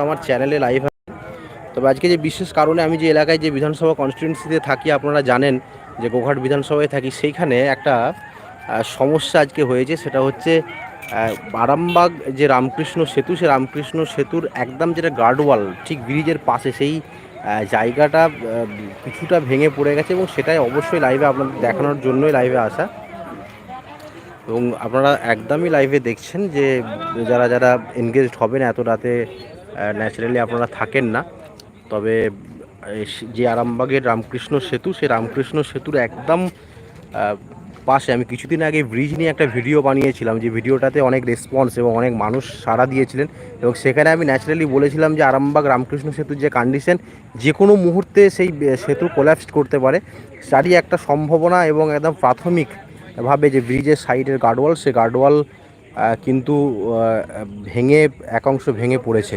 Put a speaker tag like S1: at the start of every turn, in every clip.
S1: আমার চ্যানেলে লাইভ তবে আজকে যে বিশেষ কারণে আমি যে এলাকায় যে বিধানসভা কনস্টিটুয়েন্সিতে থাকি আপনারা জানেন যে গোঘাট বিধানসভায় থাকি সেইখানে একটা সমস্যা আজকে হয়েছে সেটা হচ্ছে আহ, আরামবাগ যে রামকৃষ্ণ সেতু সে রামকৃষ্ণ সেতুর একদম যেটা গার্ডওয়াল ঠিক ব্রিজের পাশে সেই জায়গাটা কিছুটা ভেঙে পড়ে গেছে এবং সেটাই অবশ্যই লাইভে আপনাদের দেখানোর জন্যই লাইভে আসা। এবং আপনারা একদমই লাইভে দেখছেন যে যারা যারা এনগেজড হবেন এত রাতে ন্যাচারালি আপনারা থাকেন না। তবে যে আরামবাগের রামকৃষ্ণ সেতু সেই রামকৃষ্ণ সেতুর একদম পাশে আমি কিছুদিন আগে ব্রিজ নিয়ে একটা ভিডিও বানিয়েছিলাম, যে ভিডিওটাতে অনেক রেসপন্স এবং অনেক মানুষ সাড়া দিয়েছিলেন এবং সেখানে আমি ন্যাচারালি বলেছিলাম যে আরামবাগ রামকৃষ্ণ সেতুর যে কন্ডিশন যে কোনো মুহূর্তে সেই সেতু কোল্যাপস করতে পারে। তারই একটা সম্ভাবনা এবং একদম প্রাথমিক ভাবে যে ব্রিজের সাইডের গার্ডওয়াল সে গার্ডওয়াল কিন্তু ভেঙে, এক অংশ ভেঙে পড়েছে।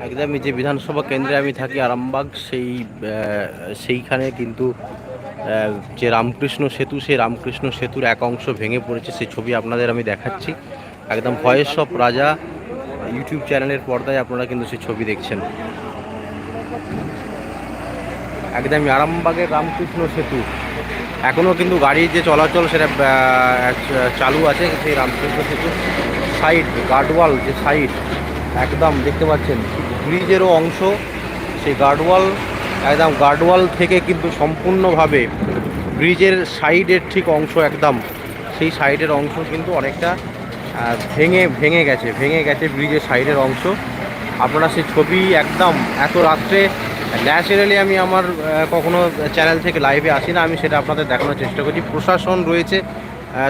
S1: একদমই যে বিধানসভা কেন্দ্রে আমি থাকি আরামবাগ সেই আহ, সেইখানে কিন্তু আহ, যে রামকৃষ্ণ সেতু, সেই রামকৃষ্ণ সেতুর এক অংশ ভেঙে পড়েছে, সেই ছবি আপনাদের আমি দেখাচ্ছি। একদম ভয়েস অফ রাজা ইউটিউব চ্যানেলের পর্দায় আপনারা কিন্তু সেই ছবি দেখছেন। একদমই আরামবাগের রামকৃষ্ণ সেতু। এখনও কিন্তু গাড়ির যে চলাচল সেটা চালু আছে সেই রামকৃষ্ণ সেতু। সাইড, গার্ডওয়াল যে সাইড, একদম দেখতে পাচ্ছেন, ব্রিজেরও অংশ। সেই গার্ডওয়াল একদম গার্ডওয়াল থেকে কিন্তু সম্পূর্ণভাবে ব্রিজের সাইডের ঠিক অংশ একদম, সেই সাইডের অংশ কিন্তু অনেকটা ভেঙে ভেঙে গেছে ভেঙে গেছে ব্রিজের সাইডের অংশ। আপনারা সেই ছবি একদম এত রাত্রে, ন্যাচারালি আমি আমার কখনো চ্যানেল থেকে লাইভে আসি না, আমি সেটা আপনাদের দেখানোর চেষ্টা করছি। প্রশাসন রয়েছে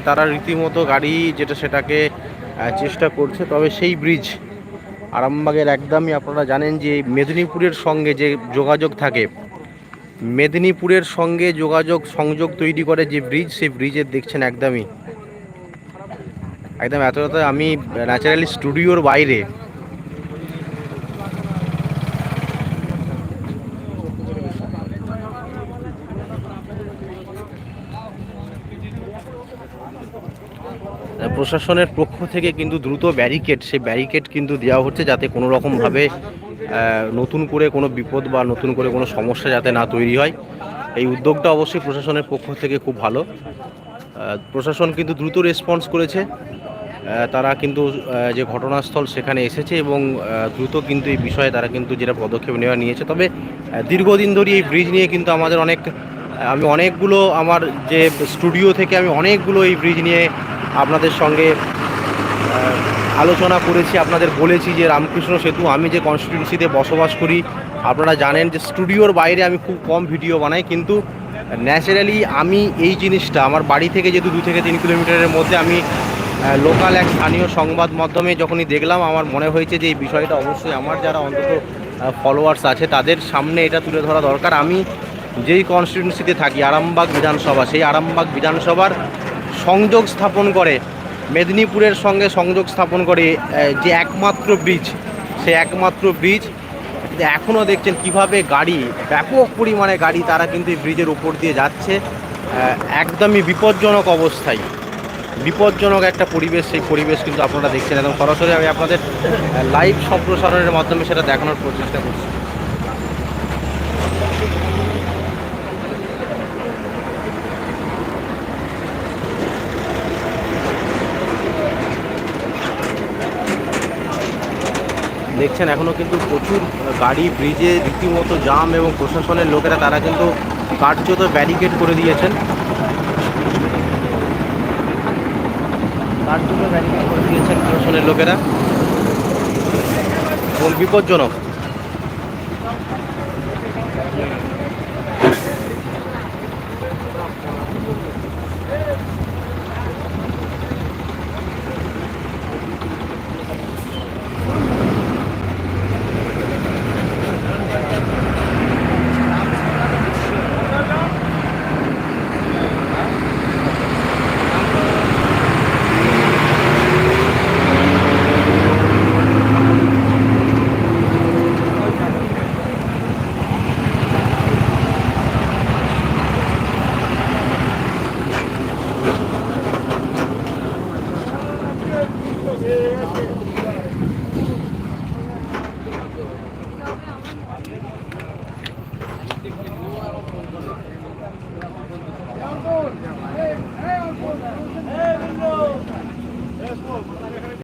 S1: তারা রীতিমতো গাড়ি যেটা সেটাকে চেষ্টা করছে, তবে সেই ব্রিজ আরামবাগের একদমই আপনারা জানেন যে মেদিনীপুরের সঙ্গে যে যোগাযোগ থাকে, মেদিনীপুরের সঙ্গে যোগাযোগ সংযোগ তৈরি করে যে ব্রিজ, সেই ব্রিজের দেখছেন একদমই। একদম এত আমি ন্যাচারালি স্টুডিওর বাইরে প্রশাসনের পক্ষ থেকে কিন্তু দ্রুত ব্যারিকেড, সেই ব্যারিকেড কিন্তু দেওয়া হচ্ছে যাতে কোনো রকমভাবে নতুন করে কোনো বিপদ বা নতুন করে কোনো সমস্যা যাতে না তৈরি হয়। এই উদ্যোগটা অবশ্যই প্রশাসনের পক্ষ থেকে খুব ভালো। প্রশাসন কিন্তু দ্রুত রেসপন্স করেছে। তারা কিন্তু যে ঘটনাস্থল সেখানে এসেছে এবং দ্রুত কিন্তু এই বিষয়ে তারা কিন্তু যেটা পদক্ষেপ নেওয়া নিয়েছে। তবে দীর্ঘদিন ধরে এই ব্রিজ নিয়ে কিন্তু আমাদের অনেক আমি অনেকগুলো আমার যে স্টুডিও থেকে আমি অনেকগুলো এই ব্রিজ নিয়ে আপনাদের সঙ্গে আলোচনা করেছি, আপনাদের বলেছি যে রামকৃষ্ণ সেতু, আমি যে কনস্টিটিউন্সিতে বসবাস করি, আপনারা জানেন যে স্টুডিওর বাইরে আমি খুব কম ভিডিও বানাই, কিন্তু ন্যাচারালি আমি এই জিনিসটা, আমার বাড়ি থেকে যেহেতু দু থেকে তিন কিলোমিটারের মধ্যে আমি লোকাল এক স্থানীয় সংবাদ মাধ্যমে যখনই দেখলাম, আমার মনে হয়েছে যে এই বিষয়টা অবশ্যই আমার যারা অন্তত ফলোয়ার্স আছে, তাদের সামনে এটা তুলে ধরা দরকার। আমি যেই কনস্টিটিউন্সিতে থাকি, আরামবাগ বিধানসভা, সেই আরামবাগ বিধানসভার সংযোগ স্থাপন করে, মেদিনীপুরের সঙ্গে সংযোগ স্থাপন করে যে একমাত্র ব্রিজ সে একমাত্র ব্রিজ এখনও দেখছেন কীভাবে গাড়ি, ব্যাপক পরিমাণে গাড়ি তারা কিন্তু এই ব্রিজের উপর দিয়ে যাচ্ছে একদমই বিপজ্জনক অবস্থায়। বিপজ্জনক একটা পরিবেশ, সেই পরিবেশ কিন্তু আপনারা দেখছেন। একদম সরাসরি আমি আপনাদের লাইভ সম্প্রসারণের মাধ্যমে সেটা দেখানোর প্রচেষ্টা করছি। দেখছেন এখনও কিন্তু প্রচুর গাড়ি, ব্রিজে রীতিমতো জাম এবং প্রশাসনের লোকেরা, তারা কিন্তু কার্যত ব্যারিকেড করে দিয়েছেন। কার্যত ব্যারিকেড করে দিয়েছেন প্রশাসনের লোকেরা। এবং বিপজ্জনক।